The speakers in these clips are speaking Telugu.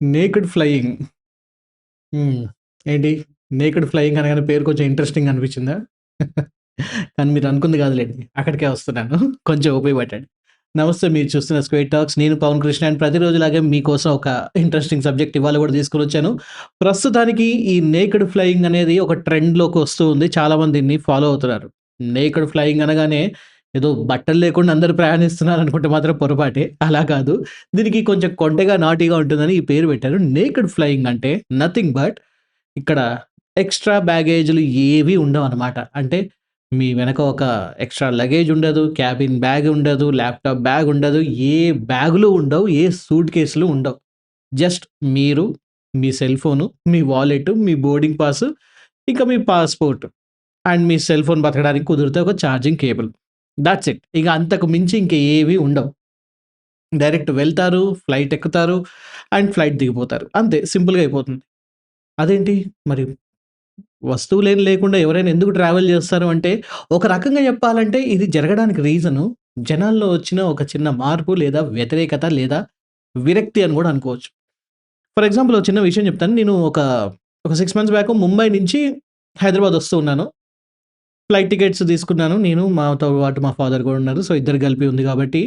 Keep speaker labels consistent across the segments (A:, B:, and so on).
A: Naked flying. Hmm. ఏంటి? నేకెడ్ ఫ్లయింగ్ అనగానే పేరు కొంచెం ఇంట్రెస్టింగ్ అనిపించిందా? కానీ మీరు అనుకుంది కాదులేండి అక్కడికే వస్తున్నాను. కొంచెం ఓపిక నమస్తే మీరు చూస్తున్న స్క్వేర్ టాక్స్. నేను పవన్ కృష్ణ అండ్ ప్రతిరోజులాగే మీకోసం ఒక ఇంట్రెస్టింగ్ సబ్జెక్ట్ ఇవాళ కూడా తీసుకుని వచ్చాను ప్రస్తుతానికి ఈ నేకెడ్ ఫ్లయింగ్ అనేది ఒక ట్రెండ్‌లోకి వస్తూ ఉంది. చాలామంది దీన్ని ఫాలో అవుతున్నారు. నేకెడ్ ఫ్లయింగ్ అనగానే ఏదో బట్టలు లేకుండా అందరు ప్రయాణిస్తున్నారు అనుకుంటే మాత్రం పొరపాటే. అలా కాదు. దీనికి కొంచెం కొంటెగా, నాటీగా ఉంటుందని ఈ పేరు పెట్టారు. నేకెడ్ ఫ్లయింగ్ అంటే నథింగ్ బట్ ఇక్కడ ఎక్స్‌ట్రా బ్యాగేజ్‌లు ఏవి ఉండవు అనమాట అంటే మీ వెనక ఒక ఎక్స్‌ట్రా లగేజ్ ఉండదు. క్యాబిన్ బ్యాగ్ ఉండదు. ల్యాప్‌టాప్ బ్యాగ్ ఉండదు. ఏ బ్యాగులు ఉండవు. ఏ సూట్ కేసులు ఉండవు. జస్ట్ మీరు, మీ సెల్ ఫోను, మీ వాలెట్, మీ బోర్డింగ్ పాస్, ఇంకా మీ పాస్‌పోర్ట్ అండ్ మీ సెల్ ఫోన్ బతకడానికి కుదిరితే ఒక ఛార్జింగ్ కేబుల్. That's it. ఇక అంతకు మించి ఇంక ఏవి ఉండవు. డైరెక్ట్ వెళ్తారు, ఫ్లైట్ ఎక్కుతారు అండ్ ఫ్లైట్ దిగిపోతారు. అంతే సింపుల్‌గా అయిపోతుంది. అదేంటి మరి వస్తువులేం లేకుండా ఎవరైనా ఎందుకు ట్రావెల్ చేస్తారు అంటే, ఒక రకంగా చెప్పాలంటే ఇది జరగడానికి రీజను జనాల్లో వచ్చిన ఒక చిన్న మార్పు లేదా వ్యతిరేకత లేదా విరక్తి అని కూడా అనుకోవచ్చు. ఫర్ ఎగ్జాంపుల్ ఒక చిన్న విషయం చెప్తాను. నేను ఒక, ఒక సిక్స్ మంత్స్ బ్యాక్ ముంబై నుంచి హైదరాబాద్ వస్తూ ఉన్నాను. ఫ్లైట్ టికెట్స్ తీసుకున్నాను. నేను మాతో పాటు మా ఫాదర్ కూడా ఉన్నారు. సో, ఇద్దరు కలిపి ఉంది కాబట్టి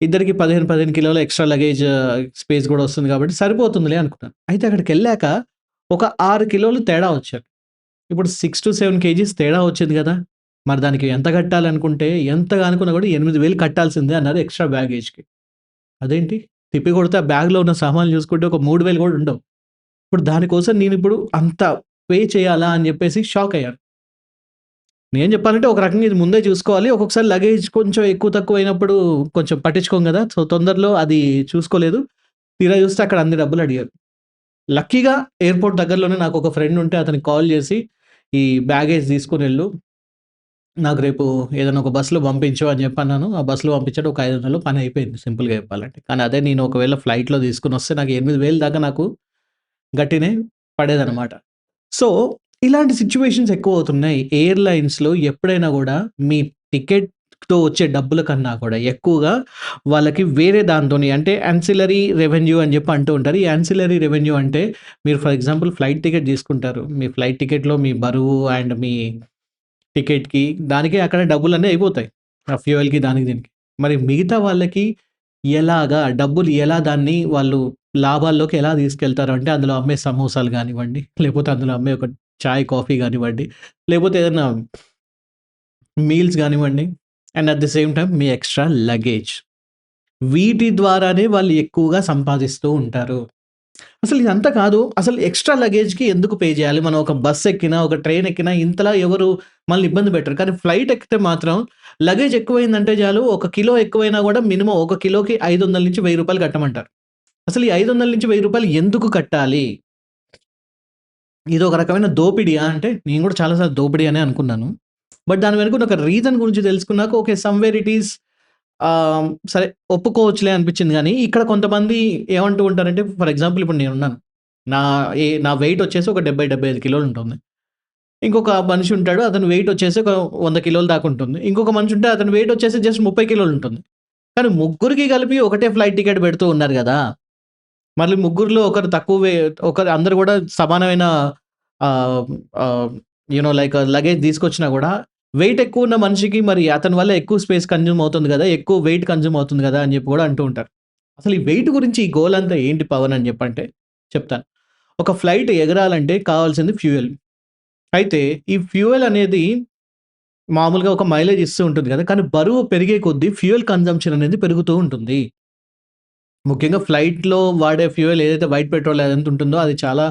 A: ఇద్దరికి 15, 15 కిలోల ఎక్స్‌ట్రా లగేజ్ స్పేస్ కూడా వస్తుంది కాబట్టి సరిపోతుందిలే అనుకున్నాను. అయితే అక్కడికి వెళ్ళాక ఒక ఆరు కిలోలు తేడా వచ్చారు. ఇప్పుడు 6-7 కేజీస్ తేడా వచ్చింది కదా! మరి దానికి ఎంత కట్టాలనుకుంటే ఎంతగా అనుకున్నా కూడా 8000 కట్టాల్సిందే అన్నారు ఎక్స్‌ట్రా బ్యాగేజ్‌కి. అదేంటి? తిప్పి కొడితే ఆ బ్యాగ్‌లో ఉన్న సామాన్లు చూసుకుంటే ఒక 3000 కూడా ఉండవు. ఇప్పుడు దానికోసం నేను ఇప్పుడు అంత పే చేయాలా అని చెప్పేసి షాక్ అయ్యాను. నేను చెప్పాలంటే ఒక రకంగా ఇది ముందే చూసుకోవాలి. ఒక్కొక్కసారి లగేజ్ కొంచెం ఎక్కువ తక్కువ అయినప్పుడు కొంచెం పట్టించుకోం కదా! సో, తొందరలో అది చూసుకోలేదు. తీరా చూస్తే అక్కడ అన్ని డబ్బులు అడిగారు. లక్కీగా ఎయిర్‌పోర్ట్ దగ్గరలోనే నాకు ఒక ఫ్రెండ్ ఉంటే అతనికి కాల్ చేసి, "ఈ బ్యాగేజ్ తీసుకుని వెళ్ళు నాకు రేపు ఏదైనా ఒక బస్సులో పంపించు" అని చెప్పన్నాను ఆ బస్సులో పంపించాడు. ఒక 500లో పని అయిపోయింది సింపుల్‌గా చెప్పాలంటే. కానీ అదే నేను ఒకవేళ ఫ్లైట్‌లో తీసుకొనొస్తే నాకు 8000 దాకా నాకు గట్టినే పడేదనమాట. సో, ఇలాంటి సిచ్యువేషన్స్ ఎక్కువ అవుతున్నాయి ఎయిర్‌లైన్స్‌లో ఎప్పుడైనా కూడా మీ టికెట్‌తో వచ్చే డబ్బుల కన్నా కూడా ఎక్కువగా వాళ్ళకి వేరే దాంతోని అంటే యాన్సిలరీ రెవెన్యూ అని చెప్పి అంటూ ఉంటారు. ఈ యాన్సిలరీ రెవెన్యూ అంటే మీరు ఫర్ ఎగ్జాంపుల్ ఫ్లైట్ టికెట్ తీసుకుంటారు. మీ ఫ్లైట్ టికెట్‌లో మీ బరువు అండ్ మీ టికెట్‌కి దానికే అక్కడ డబ్బులు అనేవి అయిపోతాయి. ఆ ఫ్యూయల్‌కి దానికి దీనికి. మరి మిగతా వాళ్ళకి ఎలాగా డబ్బులు ఎలా దాన్ని వాళ్ళు లాభాల్లోకి ఎలా తీసుకెళ్తారు అంటే అందులో అమ్మే సమోసాలు కానివ్వండి, లేకపోతే అందులో అమ్మే ఒక చాయ్, కాఫీ కానివ్వండి, లేకపోతే ఏదైనా మీల్స్ కానివ్వండి and at the same time me extra luggage. వీటి ద్వారానే వాళ్ళు ఎక్కువగా సంపాదిస్తూ ఉంటారు. అసలు ఇదంతా కాదు. అసలు ఎక్స్‌ట్రా లగేజ్‌కి ఎందుకు పే చేయాలి? మనం ఒక బస్ ఎక్కినా, ఒక ట్రైన్ ఎక్కినా ఇంతలా ఎవరు మనల్ని ఇబ్బంది పెట్టరు. కానీ ఫ్లైట్ ఎక్కితే మాత్రం లగేజ్ ఎక్కువైందంటే చాలు ఒక కిలో ఎక్కువైనా కూడా మినిమం ఒక కిలోకి 500-1000 రూపాయలు కట్టమంటారు. అసలు ఈ 500-1000 రూపాయలు ఎందుకు కట్టాలి? ఇది ఒక రకమైన దోపిడియా అంటే నేను కూడా చాలా సార్లు దోపిడీ అనే అనుకున్నాను. బట్ దాని వెనుక ఒక రీజన్ గురించి తెలుసుకున్నాక ఓకే. సమ్‌వేర్ ఇట్ ఈస్ సరే ఒప్పుకోవచ్చులే అనిపించింది కానీ ఇక్కడ కొంతమంది ఏమంటూ ఉంటారంటే ఫర్ ఎగ్జాంపుల్ ఇప్పుడు నేనున్నాను. నా ఏ నా వెయిట్ వచ్చేసి ఒక 70, 75 కిలోలు ఉంటుంది. ఇంకొక మనిషి ఉంటాడు. అతని వెయిట్ వచ్చేసి ఒక వంద కిలోల దాకా ఉంటుంది. ఇంకొక మనిషి ఉంటే అతని వెయిట్ వచ్చేసి జస్ట్ 30 కిలోలు ఉంటుంది. కానీ ముగ్గురికి కలిపి ఒకటే ఫ్లైట్ టికెట్ పెడుతూ ఉన్నారు కదా మళ్ళీ ముగ్గురిలో ఒకరు తక్కువ ఒకరు అందరు కూడా సమానమైన you know you know like luggage తీసుకొచ్చినా కూడా వెయిట్ ఎక్కువ ఉన్న మనిషికి మరి అతని వల్ల ఎక్కువ స్పేస్ కన్జ్యూమ్ అవుతుంది కదా ఎక్కువ వెయిట్ కన్జ్యూమ్ అవుతుంది కదా అని చెప్పి కూడా అంటూ ఉంటారు. అసలు ఈ వెయిట్ గురించి ఈ గోల్ అంతా ఏంటి పవన్ అని చెప్పంటే చెప్తాను. ఒక ఫ్లైట్ ఎగరాలంటే కావాల్సింది ఫ్యూయల్. అయితే ఈ ఫ్యూయల్ అనేది మామూలుగా ఒక మైలేజ్ ఇస్తూ ఉంటుంది కదా కానీ బరువు పెరిగే కొద్దీ ఫ్యూయల్ కన్జంప్షన్ అనేది పెరుగుతూ ఉంటుంది. ముఖ్యంగా ఫ్లైట్‌లో వాడే ఫ్యూయల్ ఏదైతే వైట్ పెట్రోల్ అదంతా ఉంటుందో అది చాలా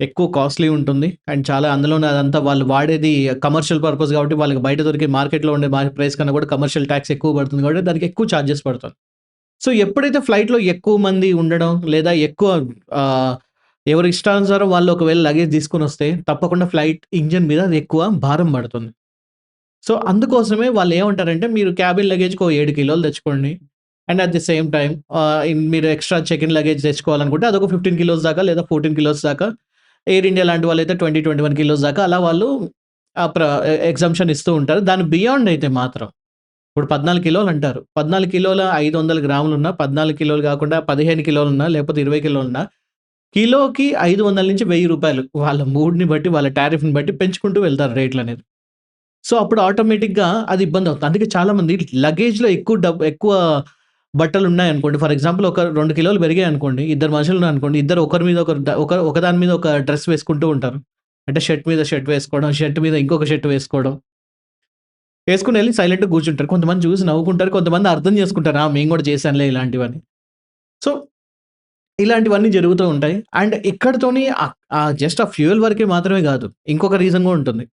A: ఎక్కువ కాస్ట్‌లీ ఉంటుంది. అండ్ చాలా అందులోనే అదంతా వాళ్ళు వాడేది కమర్షియల్ పర్పస్ కాబట్టి వాళ్ళకి బయట దొరికే మార్కెట్‌లో ఉండే మా ప్రైస్ కన్నా కూడా కమర్షియల్ ట్యాక్స్ ఎక్కువ పడుతుంది కాబట్టి దానికి ఎక్కువ చార్జెస్ పడుతుంది సో, ఎప్పుడైతే ఫ్లైట్‌లో ఎక్కువ మంది ఉండడం లేదా ఎక్కువ ఆహ్, ఎవరి ఇష్టానుసారం వాళ్ళు ఒకవేళ లగేజ్ తీసుకొనొస్తే తప్పకుండా ఫ్లైట్ ఇంజన్ మీద అది ఎక్కువ భారం పడుతుంది. సో, అందుకోసమే వాళ్ళు ఏమంటారంటే మీరు క్యాబిన్ లగేజ్‌కి ఓ ఏడు కిలోలు తెచ్చుకోండి. And at the same time మీరు ఎక్స్‌ట్రా చెక్ ఇన్ లగేజ్ తెచ్చుకోవాలనుకుంటే అదొక 15 కిలోస్ దాకా లేదా 14 కిలోస్ దాకా ఎయిర్ ఇండియా లాంటి వాళ్ళు అయితే ట్వంటీ ట్వంటీ వన్ కిలోస్ దాకా అలా వాళ్ళు ప్ర ఎగ్జామ్షన్ ఎగ్జంప్షన్ ఇస్తూ ఉంటారు. దాని బియాండ్ అయితే మాత్రం ఇప్పుడు 14 కిలోలు అంటారు. 14 కిలోల ఐదు వందల గ్రాములు ఉన్నా పద్నాలుగు కిలోలు కాకుండా పదిహేను కిలోలు ఉన్నా లేకపోతే ఇరవై కిలోలు ఉన్నా కిలోకి 500-1000 రూపాయలు. వాళ్ళ మూడ్‌ని బట్టి, వాళ్ళ టారిఫ్‌ని బట్టి పెంచుకుంటూ వెళ్తారు రేట్లు అనేది సో, అప్పుడు ఆటోమేటిక్‌గా అది ఇబ్బంది అవుతుంది అందుకే చాలామంది లగేజ్‌లో ఎక్కువ డబ్బు ఎక్కువ బట్టలు ఉన్నాయి అనుకోండి ఫర్ ఎగ్జాంపుల్ ఒక రెండు కిలోలు పెరిగాయి అనుకోండి ఇద్దరు మనుషులు అనుకోండి ఇద్దరు ఒకరి మీద ఒక ఒకదాని మీద ఒక డ్రెస్ వేసుకుంటూ ఉంటారు. అంటే షర్ట్ మీద షర్ట్ వేసుకోవడం, షర్ట్ మీద ఇంకొక షర్ట్ వేసుకోవడం. వేసుకుని వెళ్ళి సైలెంట్‌గా కూర్చుంటారు. కొంతమంది చూసి నవ్వుకుంటారు. కొంతమంది అర్థం చేసుకుంటారు. ఆ! మేము కూడా చేశానులే ఇలాంటివన్నీ సో, ఇలాంటివన్నీ జరుగుతూ ఉంటాయి. అండ్ ఇక్కడతోని జస్ట్ ఆ ఫ్యూయల్ వరకే మాత్రమే కాదు. ఇంకొక రీజన్ కూడా ఉంటుంది.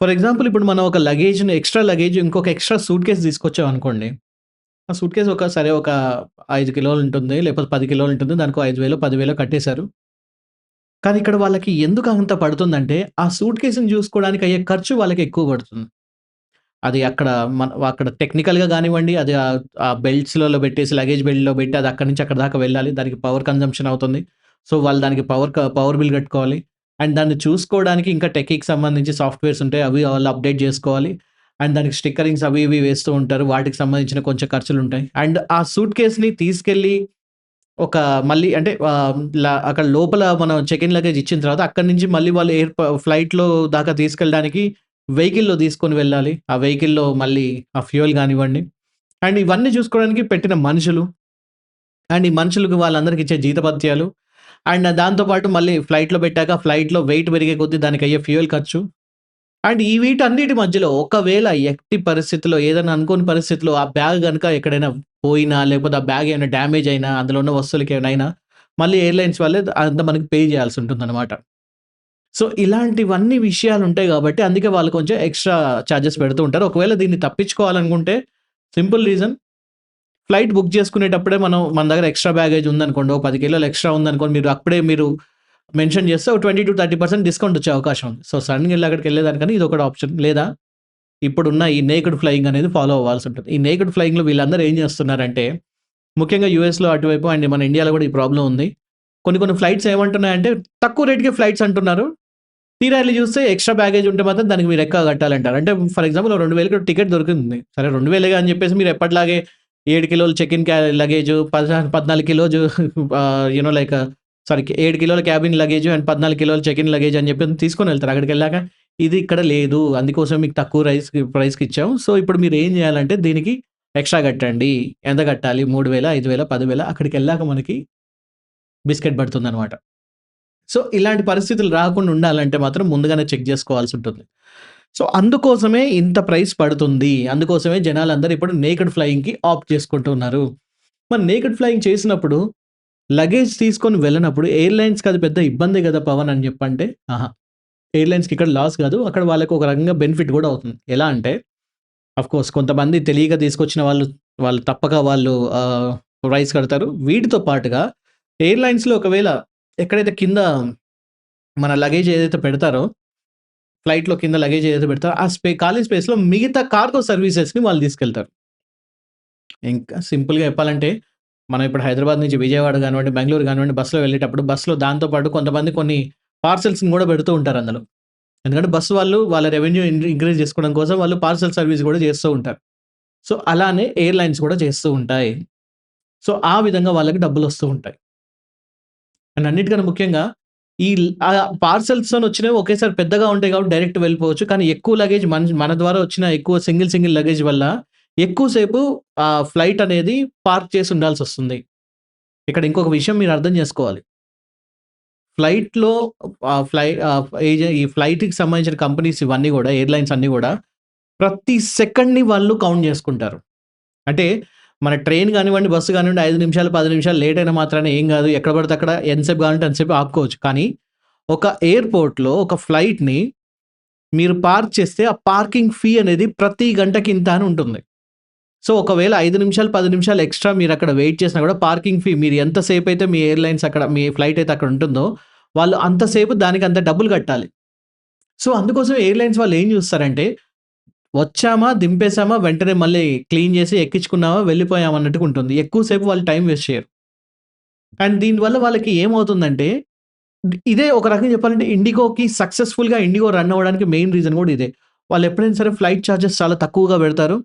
A: ఫర్ ఎగ్జాంపుల్ ఇప్పుడు మనం ఒక లగేజ్‌ని ఎక్స్‌ట్రా లగేజ్ ఇంకొక ఎక్స్‌ట్రా సూట్ కేస్ తీసుకొచ్చాం అనుకోండి ఆ సూట్ కేసు ఒక సరే ఒక ఐదు కిలోలు ఉంటుంది. లేకపోతే పది కిలోలు ఉంటుంది. దానికి ఐదు వేలు పదివేలు కట్టేశారు. కానీ ఇక్కడ వాళ్ళకి ఎందుకు అంత పడుతుందంటే, ఆ సూట్ కేసుని చూసుకోవడానికి అయ్యే ఖర్చు వాళ్ళకి ఎక్కువ పడుతుంది. అది అక్కడ మన అక్కడ టెక్నికల్‌గా కానివ్వండి అది ఆ బెల్ట్స్‌లలో పెట్టేసి లగేజ్ బెల్ట్‌లో పెట్టి అది అక్కడి నుంచి అక్కడ దాకా వెళ్ళాలి. దానికి పవర్ కన్జంప్షన్ అవుతుంది. సో, వాళ్ళు దానికి పవర్ క పవర్ బిల్ కట్టుకోవాలి. అండ్ దాన్ని చూసుకోవడానికి ఇంకా టెక్కి సంబంధించి సాఫ్ట్‌వేర్స్ ఉంటాయి. అవి వాళ్ళు అప్డేట్ చేసుకోవాలి. అండ్ దానికి స్టిక్కరింగ్స్ అవి ఇవి వేస్తూ ఉంటారు. వాటికి సంబంధించిన కొంచెం ఖర్చులు ఉంటాయి అండ్ ఆ సూట్ కేస్ని తీసుకెళ్ళి ఒక మళ్ళీ అంటే అక్కడ లోపల మనం చెక్ ఇన్ లగేజ్ ఇచ్చిన తర్వాత అక్కడి నుంచి మళ్ళీ వాళ్ళు ఎయిర్ ఫ్లైట్‌లో దాకా తీసుకెళ్ళడానికి వెహికల్‌లో తీసుకొని వెళ్ళాలి. ఆ వెహికల్‌లో మళ్ళీ ఆ ఫ్యూయల్ కానివ్వండి అండ్ ఇవన్నీ చూసుకోవడానికి పెట్టిన మనుషులు. అండ్ ఈ మనుషులకు వాళ్ళందరికి ఇచ్చే జీతపత్యాలు అండ్ దాంతో పాటు మళ్ళీ ఫ్లైట్‌లో పెట్టాక ఫ్లైట్‌లో వెయిట్ పెరిగే కొద్దీ దానికి అయ్యే ఫ్యూయల్ ఖర్చు. అండ్ ఈ వీటన్నిటి మధ్యలో ఒకవేళ ఎట్టి పరిస్థితిలో ఏదైనా అనుకోని పరిస్థితిలో ఆ బ్యాగ్ కనుక ఎక్కడైనా పోయినా, లేకపోతే ఆ బ్యాగ్ ఏమైనా డ్యామేజ్ అయినా, అందులో ఉన్న వస్తువులకి ఏమైనా అయినా, మళ్ళీ ఎయిర్‌లైన్స్ వాళ్ళే అంతా మనకి పే చేయాల్సి ఉంటుందన్నమాట. సో, ఇలాంటివన్నీ విషయాలు ఉంటాయి కాబట్టి అందుకే వాళ్ళు కొంచెం ఎక్స్‌ట్రా ఛార్జెస్ పెడుతూ ఉంటారు. ఒకవేళ దీన్ని తప్పించుకోవాలనుకుంటే సింపుల్ రీజన్ ఫ్లైట్ బుక్ చేసుకునేటప్పుడే మనం మన దగ్గర ఎక్స్‌ట్రా బ్యాగేజ్ ఉందనుకోండి. ఒక పది కిలోలు ఎక్స్‌ట్రా ఉందనుకోండి. మీరు అప్పుడే మీరు మెన్షన్ చేస్తే ఒక 20-30% డిస్కౌంట్ వచ్చే అవకాశం ఉంది. సో, అక్కడికి ఎళ్ళి ఇది ఒకటి ఆప్షన్. లేదా ఇప్పుడున్న ఈ నేకుడ్ ఫ్లయింగ్ అనేది ఫాలో అవ్వాల్సి ఉంటుంది. ఈ నేకెడ్ ఫ్లయింగ్‌లో వీళ్ళందరూ ఏం చేస్తున్నారంటే, ముఖ్యంగా యూఎస్‌లో అటువైపు అండ్ మన ఇండియాలో కూడా ఈ ప్రాబ్లమ్ ఉంది. కొన్ని కొన్ని ఫ్లైట్స్ ఏమంటున్నాయంటే తక్కువ రేట్కి ఫ్లైట్స్ అంటున్నారు. తీరా చూస్తే ఎక్స్‌ట్రా బ్యాగేజ్ ఉంటే మాత్రం దానికి మీరు ఎక్కువ కట్టాలంటారు. అంటే ఫర్ ఎగ్జాంపుల్ 2000కి టికెట్ దొరికింది. సరే 2000 అని చెప్పేసి మీరు ఎప్పటిలాగే ఏడు కిలోలు చెక్ ఇన్ క్యా లగేజ్, పద్నా 14 కిలోలు యూనో లైక్ సారీ ఏడు కిలోల క్యాబిన్ లగేజ్ అండ్ 14 కిలోల చెక్ ఇన్ లగేజ్ అని చెప్పి తీసుకొని వెళ్తారు. అక్కడికి వెళ్ళాక ఇది ఇక్కడ లేదు. అందుకోసం మీకు తక్కువ రైస్ ప్రైస్‌కి ఇచ్చాము సో, ఇప్పుడు మీరు ఏం చేయాలంటే దీనికి ఎక్స్‌ట్రా కట్టండి. ఎంత కట్టాలి? మూడు వేల ఐదు వేల పదివేల అక్కడికి వెళ్ళాక మనకి బిస్కెట్ పడుతుందన్నమాట. సో, ఇలాంటి పరిస్థితులు రాకుండా ఉండాలంటే మాత్రం ముందుగానే చెక్ చేసుకోవాల్సి ఉంటుంది. సో, అందుకోసమే ఇంత ప్రైస్ పడుతుంది. అందుకోసమే జనాలందరూ ఇప్పుడు నేకెడ్ ఫ్లయింగ్‌కి ఆప్ట్ చేసుకుంటున్నారు. మరి నేకెడ్ ఫ్లయింగ్ చేసినప్పుడు లగేజ్ తీసుకొని వెళ్ళినప్పుడు ఎయిర్‌లైన్స్‌కి అది పెద్ద ఇబ్బందే కదా పవన్ అని చెప్పంటే, ఆహా ఎయిర్‌లైన్స్‌కి ఇక్కడ లాస్ కాదు. అక్కడ వాళ్ళకి ఒక రకంగా బెనిఫిట్ కూడా అవుతుంది. ఎలా అంటే ఆఫ్‌కోర్స్ కొంతమంది తెలియక తీసుకొచ్చిన వాళ్ళు, వాళ్ళు తప్పక వాళ్ళు ప్రైస్ కడతారు. వీటితో పాటుగా ఎయిర్‌లైన్స్‌లో ఒకవేళ ఎక్కడైతే కింద మన లగేజ్ ఏదైతే పెడతారో ఫ్లైట్‌లో కింద లగేజ్ ఏదైతే పెడతారో ఆ స్పే ఖాళీ స్పేస్‌లో మిగతా కార్గో సర్వీసెస్‌ని వాళ్ళు తీసుకెళ్తారు. ఇంకా సింపుల్‌గా చెప్పాలంటే మనం ఇప్పుడు హైదరాబాద్ నుంచి విజయవాడ కానివ్వండి బెంగళూరు కానివ్వండి బస్సులో వెళ్ళేటప్పుడు బస్సులో దాంతో పాటు కొంతమంది కొన్ని పార్సెల్స్‌ని కూడా పెడుతూ ఉంటారు అందులో. ఎందుకంటే బస్సు వాళ్ళు వాళ్ళ రెవెన్యూ ఇంక్రీజ్ చేసుకోవడం కోసం వాళ్ళు పార్సెల్ సర్వీస్ కూడా చేస్తూ ఉంటారు. సో, అలానే ఎయిర్‌లైన్స్ కూడా చేస్తూ ఉంటాయి. సో, ఆ విధంగా వాళ్ళకి డబ్బులు వస్తూ ఉంటాయి. అండ్ అన్నిటికన్నా ముఖ్యంగా ఈ పార్సెల్స్ అని వచ్చినవి ఒకేసారి పెద్దగా ఉంటాయి కాబట్టి డైరెక్ట్ వెళ్ళిపోవచ్చు. కానీ ఎక్కువ లగేజ్ మన మన ద్వారా వచ్చిన ఎక్కువ సింగిల్ సింగిల్ లగేజ్ వల్ల ఎక్కువసేపు ఆ ఫ్లైట్ అనేది పార్క్ చేసి ఉండాల్సి వస్తుంది ఇక్కడ ఇంకొక విషయం మీరు అర్థం చేసుకోవాలి. ఫ్లైట్‌లో ఫ్లై ఈ ఫ్లైట్‌కి సంబంధించిన కంపెనీస్ ఇవన్నీ కూడా ఎయిర్‌లైన్స్ అన్నీ కూడా ప్రతి సెకండ్‌ని వాళ్ళు కౌంట్ చేసుకుంటారు. అంటే మన ట్రైన్ కానివ్వండి బస్సు కానివ్వండి ఐదు నిమిషాలు, పది నిమిషాలు లేట్ అయిన మాత్రమే ఏం కాదు. ఎక్కడ పడితే అక్కడ ఎంతసేపు కావాలంటే ఎంతసేపు ఆపుకోవచ్చు. కానీ ఒక ఎయిర్‌పోర్ట్‌లో ఒక ఫ్లైట్‌ని మీరు పార్క్ చేస్తే ఆ పార్కింగ్ ఫీ అనేది ప్రతి గంటకి ఇంత అని ఉంటుంది. సో, ఒకవేళ ఐదు నిమిషాలు, పది నిమిషాలు ఎక్స్‌ట్రా మీరు అక్కడ వెయిట్ చేసినా కూడా పార్కింగ్ ఫీ మీరు ఎంతసేపు అయితే మీ ఎయిర్‌లైన్స్ అక్కడ మీ ఫ్లైట్ అయితే అక్కడ ఉంటుందో, వాళ్ళు అంతసేపు దానికి అంత డబ్బులు కట్టాలి. సో, అందుకోసం ఎయిర్‌లైన్స్ వాళ్ళు ఏం చూస్తారంటే, వచ్చామా, దింపేసామా, వెంటనే మళ్ళీ క్లీన్ చేసి ఎక్కించుకున్నామా, వెళ్ళిపోయామా అన్నట్టుగా ఉంటుంది. ఎక్కువసేపు వాళ్ళు టైం వేస్ట్ చేయరు. అండ్ దీనివల్ల వాళ్ళకి ఏమవుతుందంటే, ఇదే ఒక రకంగా చెప్పాలంటే ఇండిగోకి సక్సెస్‌ఫుల్‌గా ఇండిగో రన్ అవ్వడానికి మెయిన్ రీజన్ కూడా ఇదే. వాళ్ళు ఎప్పుడైనా సరే ఫ్లైట్ చార్జెస్ చాలా తక్కువగా పెడతారు.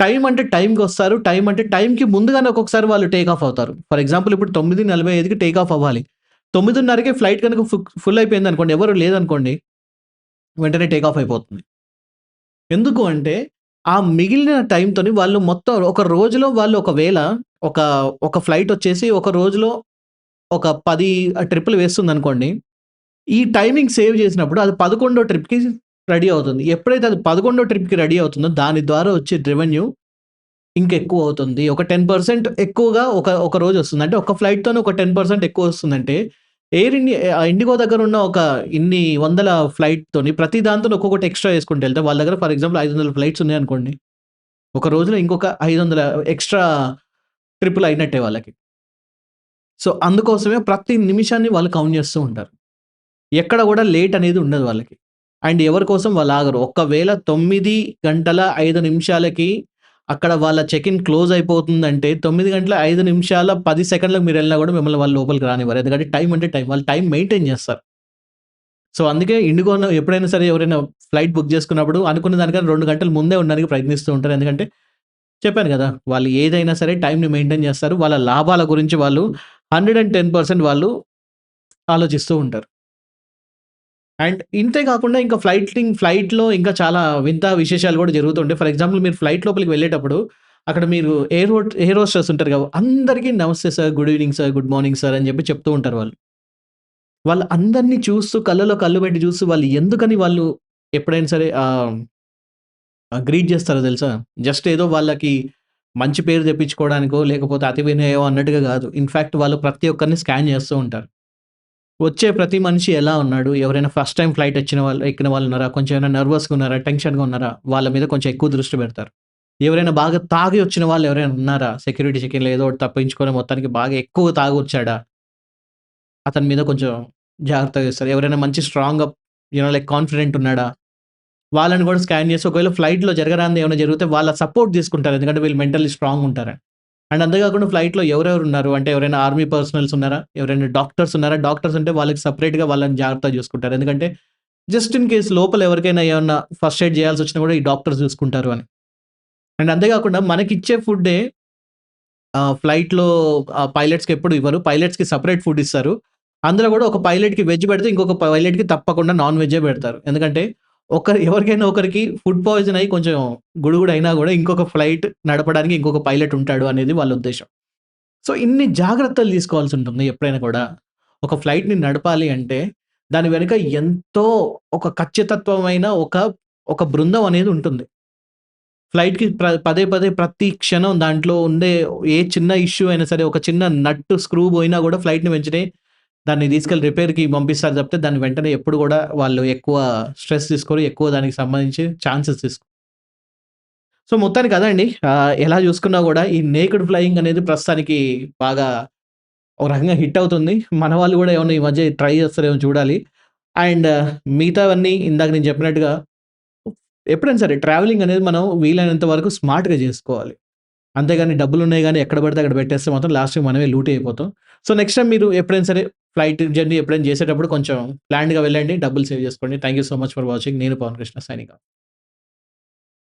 A: టైం అంటే టైంకి వస్తారు టైం అంటే టైంకి ముందుగానే ఒక్కొక్కసారి వాళ్ళు టేక్ ఆఫ్ అవుతారు. ఫర్ ఎగ్జాంపుల్ ఇప్పుడు 9:45కి టేక్ ఆఫ్ అవ్వాలి. 9:30కే ఫ్లైట్ కనుక ఫుల్ ఫుల్ అయిపోయిందనుకోండి, ఎవరు లేదనుకోండి వెంటనే టేక్ ఆఫ్ అయిపోతుంది. ఎందుకు అంటే, ఆ మిగిలిన టైమ్‌తోని వాళ్ళు మొత్తం ఒక రోజులో వాళ్ళు ఒకవేళ ఒక, ఒక ఫ్లైట్ వచ్చేసి ఒక రోజులో ఒక పది ట్రిప్పులు వేస్తుంది అనుకోండి ఈ టైమింగ్ సేవ్ చేసినప్పుడు అది 11 ట్రిప్‌కి రెడీ అవుతుంది. ఎప్పుడైతే అది 11 ట్రిప్‌కి రెడీ అవుతుందో దాని ద్వారా వచ్చే రెవెన్యూ ఇంకెక్కువ అవుతుంది. ఒక 10% ఎక్కువగా ఒక, ఒక రోజు వస్తుంది. అంటే ఒక ఫ్లైట్‌తోనే ఒక 10% ఎక్కువ వస్తుందంటే ఎయిర్ ఇండియా ఇండిగో దగ్గర ఉన్న ఒక ఇన్ని వందల ఫ్లైట్‌తోని ప్రతి దాంతో ఒక్కొక్కటి ఎక్స్‌ట్రా వేసుకుంటే వెళ్తే వాళ్ళ దగ్గర ఫర్ ఎగ్జాంపుల్ 500 ఫ్లైట్స్ ఉన్నాయనుకోండి. ఒక రోజులో ఇంకొక 500 ఎక్స్‌ట్రా ట్రిప్పులు అయినట్టే వాళ్ళకి. సో, అందుకోసమే ప్రతి నిమిషాన్ని వాళ్ళు కౌంట్ చేస్తూ ఉంటారు. ఎక్కడ కూడా లేట్ అనేది ఉండదు వాళ్ళకి. అండ్ ఎవరి కోసం వాళ్ళు ఆగరు. ఒకవేళ తొమ్మిది గంటల ఐదు నిమిషాలకి అక్కడ వాళ్ళ చెక్ ఇన్ క్లోజ్ అయిపోతుందంటే తొమ్మిది గంటల ఐదు నిమిషాల పది సెకండ్‌లకు మీరు వెళ్ళినా కూడా మిమ్మల్ని వాళ్ళు లోపలికి రానివ్వరు. ఎందుకంటే టైం అంటే టైం వాళ్ళు టైం మెయింటైన్ చేస్తారు. సో, అందుకే ఇండిగో‌లో ఎప్పుడైనా సరే ఎవరైనా ఫ్లైట్ బుక్ చేసుకున్నప్పుడు అనుకున్న దానికన్నా 2 గంటలు ముందే ఉండడానికి ప్రయత్నిస్తూ ఉంటారు. ఎందుకంటే చెప్పాను కదా! వాళ్ళు ఏదైనా సరే టైంని మెయింటైన్ చేస్తారు. వాళ్ళ లాభాల గురించి వాళ్ళు 110% వాళ్ళు ఆలోచిస్తూ ఉంటారు. అండ్ ఇంతే కాకుండా ఇంకా ఫ్లైటింగ్ ఫ్లైట్‌లో ఇంకా చాలా వింత విశేషాలు కూడా జరుగుతుంటాయి. ఫర్ ఎగ్జాంపుల్ మీరు ఫ్లైట్ లోపలికి వెళ్ళేటప్పుడు అక్కడ మీరు ఎయిర్ హోట్ ఎయిర్ హోస్టర్స్ ఉంటారు కదా! అందరికీ నమస్తే sir, good evening sir, good morning sir అని చెప్పి చెప్తూ ఉంటారు వాళ్ళు. వాళ్ళు అందరిని చూస్తూ కళ్ళలో కళ్ళు పెట్టి చూస్తూ వాళ్ళు ఎందుకని వాళ్ళు ఎప్పుడైనా సరే గ్రీట్ చేస్తారో తెలుసా? జస్ట్ ఏదో వాళ్ళకి మంచి పేరు తెప్పించుకోవడానికో లేకపోతే అతి వినయో అన్నట్టుగా కాదు. ఇన్ఫ్యాక్ట్ వాళ్ళు ప్రతి ఒక్కరిని స్కాన్ చేస్తూ ఉంటారు. వచ్చే ప్రతి మనిషి ఎలా ఉన్నాడు? ఎవరైనా ఫస్ట్ టైం ఫ్లైట్ వచ్చిన వాళ్ళు ఎక్కిన వాళ్ళు ఉన్నారా? కొంచెం ఏమైనా నర్వస్‌గా ఉన్నారా? టెన్షన్‌గా ఉన్నారా? వాళ్ళ మీద కొంచెం ఎక్కువ దృష్టి పెడతారు. ఎవరైనా బాగా తాగి వచ్చిన వాళ్ళు ఎవరైనా ఉన్నారా? సెక్యూరిటీ చెకిన్‌లో ఏదో ఒకటి తప్పించుకొని మొత్తానికి బాగా ఎక్కువ తాగొచ్చాడా? అతని మీద కొంచెం జాగ్రత్తగా చేస్తారు. ఎవరైనా మంచి స్ట్రాంగ్‌గా యూనో లైక్ కాన్ఫిడెంట్ ఉన్నాడా? వాళ్ళని కూడా స్కాన్ చేసి ఒకవేళ ఫ్లైట్‌లో జరగరాంది ఏమైనా జరిగితే వాళ్ళ సపోర్ట్ తీసుకుంటారు. ఎందుకంటే వీళ్ళు మెంటల్లీ స్ట్రాంగ్ ఉంటారని. అండ్ అంతే కాకుండా ఫ్లైట్‌లో ఎవరెవరు ఉన్నారు? అంటే ఎవరైనా ఆర్మీ పర్సనల్స్ ఉన్నారా? ఎవరైనా డాక్టర్స్ ఉన్నారా? డాక్టర్స్ ఉంటే వాళ్ళకి సపరేట్గా వాళ్ళని జాగ్రత్తగా చూసుకుంటారు. ఎందుకంటే జస్ట్ ఇన్ కేస్ లోపల ఎవరికైనా ఏమన్నా ఫస్ట్ ఎయిడ్ చేయాల్సి వచ్చినా కూడా ఈ డాక్టర్స్ చూసుకుంటారు అని. అండ్ అంతేకాకుండా మనకి మనకిచ్చే ఫుడ్డే ఫ్లైట్‌లో పైలట్స్‌కి ఎప్పుడు ఇవ్వరు. పైలట్స్‌కి సపరేట్ ఫుడ్ ఇస్తారు. అందులో కూడా ఒక పైలట్‌కి వెజ్ పెడితే ఇంకొక పైలట్‌కి తప్పకుండా నాన్ వెజ్జే పెడతారు. ఎందుకంటే ఒకరు ఎవరికైనా ఒకరికి ఫుడ్ పాయిజన్ అయ్యి కొంచెం గుడుగుడు అయినా కూడా ఇంకొక ఫ్లైట్ నడపడానికి ఇంకొక పైలట్ ఉంటాడు అనేది వాళ్ళ ఉద్దేశం సో, ఇన్ని జాగ్రత్తలు తీసుకోవాల్సి ఉంటుంది ఎప్పుడైనా కూడా. ఒక ఫ్లైట్‌ని నడపాలి అంటే దాని వెనుక ఎంతో ఒక ఖచ్చితత్వమైన ఒక, ఒక బృందం అనేది ఉంటుంది. ఫ్లైట్‌కి ప్ర పదే పదే ప్రతి క్షణం దాంట్లో ఉండే ఏ చిన్న ఇష్యూ అయినా సరే ఒక చిన్న నట్టు స్క్రూ పోయినా కూడా ఫ్లైట్‌ని వెంటనే దాన్ని తీసుకెళ్ళి రిపేర్‌కి పంపిస్తారు చెప్తే దాన్ని వెంటనే ఎప్పుడు కూడా వాళ్ళు ఎక్కువ స్ట్రెస్ తీసుకోరు. ఎక్కువ దానికి సంబంధించి ఛాన్సెస్ తీసుకోరు. సో, మొత్తానికి కదండి ఎలా చూసుకున్నా కూడా ఈ నేకుడ్ ఫ్లయింగ్ అనేది ప్రస్తుతానికి బాగా ఒక రకంగా హిట్ అవుతుంది. మన వాళ్ళు కూడా ఏమైనా ఈ మధ్య ట్రై చేస్తారేమో చూడాలి. అండ్ మిగతావన్నీ ఇందాక నేను చెప్పినట్టుగా ఎప్పుడైనా సరే ట్రావెలింగ్ అనేది మనం వీలైనంత వరకు స్మార్ట్‌గా చేసుకోవాలి. అంతేగాని డబ్బులున్నాయి కానీ ఎక్కడ పడితే అక్కడ పెట్టేస్తే మాత్రం లాస్ట్‌కి మనమే లూట్ అయిపోతాం. సో, నెక్స్ట్ టైం మీరు ఎప్పుడైనా సరే ఫ్లైట్ జర్నీ ఎప్పుడైనా చేసేటప్పుడు కొంచెం ప్లాన్డ్‌గా వెళ్ళండి. డబ్బులు సేవ్ చేసుకోండి. Thank you so much for watching. నేను పవన్ కృష్ణ సైనింగ్